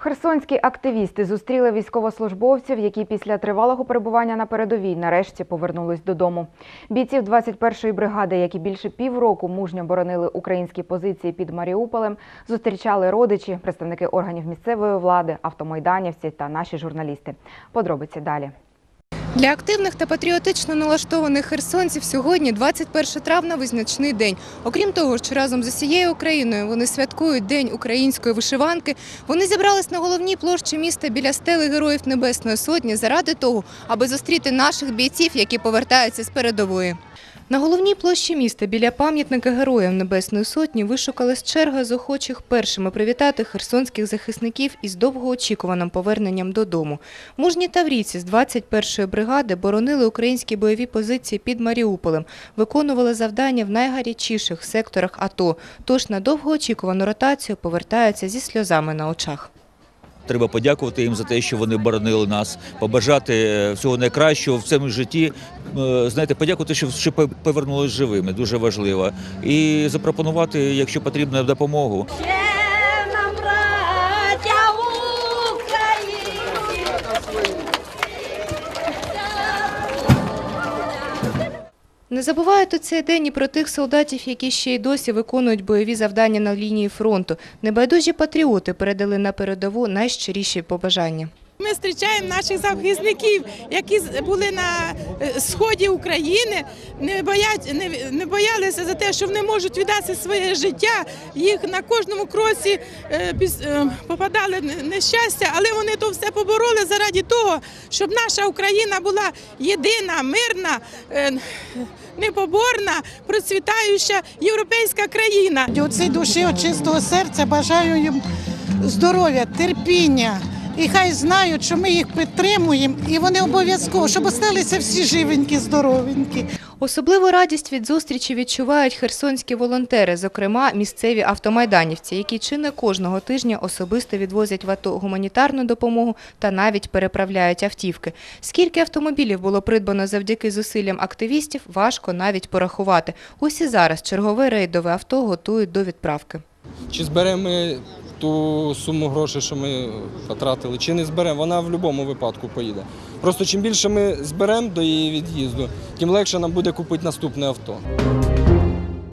Херсонські активісти зустріли військовослужбовців, які після тривалого перебування на передовій нарешті повернулись додому. Бійців 21-ї бригади, які більше півроку мужньо боронили українські позиції під Маріуполем, зустрічали родичі, представники органів місцевої влади, автомайданівці та наші журналісти. Подробиці далі. Для активних та патріотично налаштованих херсонців сьогодні 21 травня визначний день. Окрім того, що разом з усією Україною вони святкують День української вишиванки. Вони зібрались на головній площі міста біля стели Героїв Небесної Сотні заради того, аби зустріти наших бійців, які повертаються з передової. На головній площі міста біля пам'ятника Героям Небесної Сотні вишукалась черга з охочих першими привітати херсонських захисників із довгоочікуваним поверненням додому. Мужні таврійці з 21-ї бригади боронили українські бойові позиції під Маріуполем, виконували завдання в найгарячіших секторах АТО, тож на довгоочікувану ротацію повертаються зі сльозами на очах. Треба подякувати їм за те, що вони боронили нас, побажати е, всього найкращого в цьому житті. Е, Знаєте, подякувати, що, що повернулися живими, дуже важливо. І запропонувати, якщо потрібна допомогу. Не забувають у цей день і про тих солдатів, які ще й досі виконують бойові завдання на лінії фронту. Небайдужі патріоти передали на передову найщиріші побажання. Ми зустрічаємо наших захисників, які були на е, сході України, не боять, не, не боялися за те, що вони можуть віддати своє життя. Їх на кожному кроці е, е, попадали нещастя, але вони то все побороли заради того, щоб наша Україна була єдина, мирна. е, Непоборна, процвітаюча європейська країна. Від душі від чистого серця бажаю їм здоров'я, терпіння. І хай знають, що ми їх підтримуємо, і вони обов'язково, щоб осталися всі живенькі, здоровенькі. Особливу радість від зустрічі відчувають херсонські волонтери, зокрема місцеві автомайданівці, які чи не кожного тижня особисто відвозять в АТО гуманітарну допомогу та навіть переправляють автівки. Скільки автомобілів було придбано завдяки зусиллям активістів, важко навіть порахувати. Ось і зараз чергове рейдове авто готують до відправки. Чи зберемо ми ту суму грошей, що ми потратили, чи не зберемо, вона в будь-якому випадку поїде. Просто чим більше ми зберемо до її від'їзду, тим легше нам буде купити наступне авто.